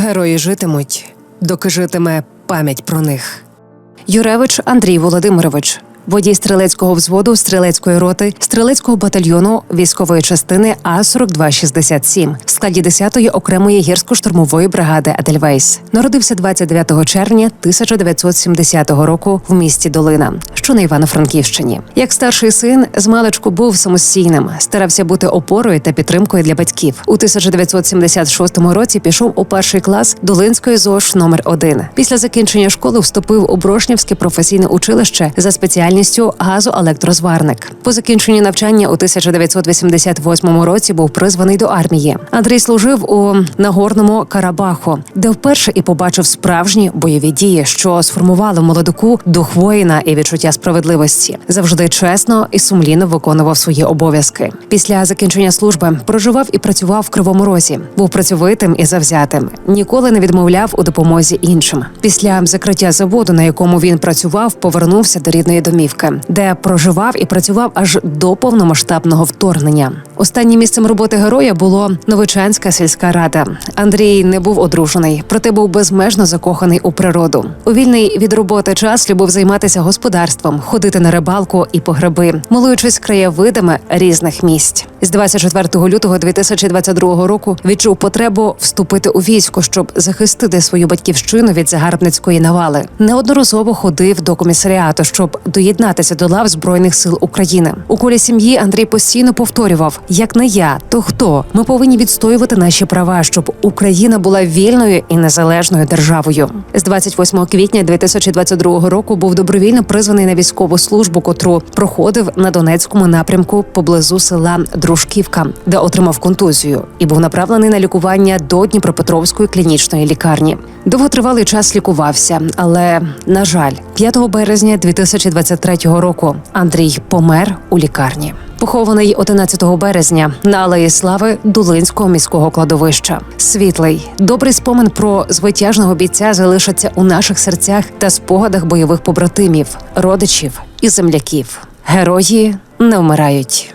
Герої житимуть, доки житиме пам'ять про них. Юревич Андрій Володимирович, водій стрілецького взводу стрілецької роти стрілецького батальйону військової частини А 4267 в складі 10-ї окремої гірсько-штурмової бригади Едельвейс. Народився 29 червня 1970 року в місті Долина, що на Івано-Франківщині. Як старший син, з маличку був самостійним, старався бути опорою та підтримкою для батьків. У 1976 році пішов у перший клас Долинської ЗОЖ номер 1 Після закінчення школи вступив у Брошнівське професійне училище за спеціальністю газоелектрозварник. По закінченню навчання у 1988 році був призваний до армії. Андрій служив у Нагорному Карабаху, де вперше і побачив справжні бойові дії, що сформували молодику дух воїна і відчуття справедливості. Завжди чесно і сумлінно виконував свої обов'язки. Після закінчення служби проживав і працював в Кривому Розі. Був працьовитим і завзятим. Ніколи не відмовляв у допомозі іншим. Після закриття заводу, на якому він працював, повернувся до рідної домівки, де проживав і працював аж до повномасштабного вторгнення. Останнім місцем роботи героя було Новичанська сільська рада. Андрій не був одружений, проте був безмежно закоханий у природу. У вільний від роботи час любив займатися господарством, ходити на рибалку і по гриби, милуючись краєвидами різних місць. З 24 лютого 2022 року відчув потребу вступити у військо, щоб захистити свою батьківщину від загарбницької навали. Неодноразово ходив до комісаріату, щоб доєднатися до лав збройних сил України. У колі сім'ї Андрій постійно повторював: як не я, то хто? Ми повинні відстоювати наші права, щоб Україна була вільною і незалежною державою. З 28 квітня 2022 року був добровільно призваний на військову службу, котру проходив на Донецькому напрямку поблизу села Дружківка, де отримав контузію, і був направлений на лікування до Дніпропетровської клінічної лікарні. Довготривалий час лікувався, але на жаль, 5 березня 2023 року Андрій помер у лікарні. Похований 11 березня на алеї слави Дулинського міського кладовища. Світлий, добрий спомин про звитяжного бійця залишиться у наших серцях та спогадах бойових побратимів, родичів і земляків. Герої не вмирають.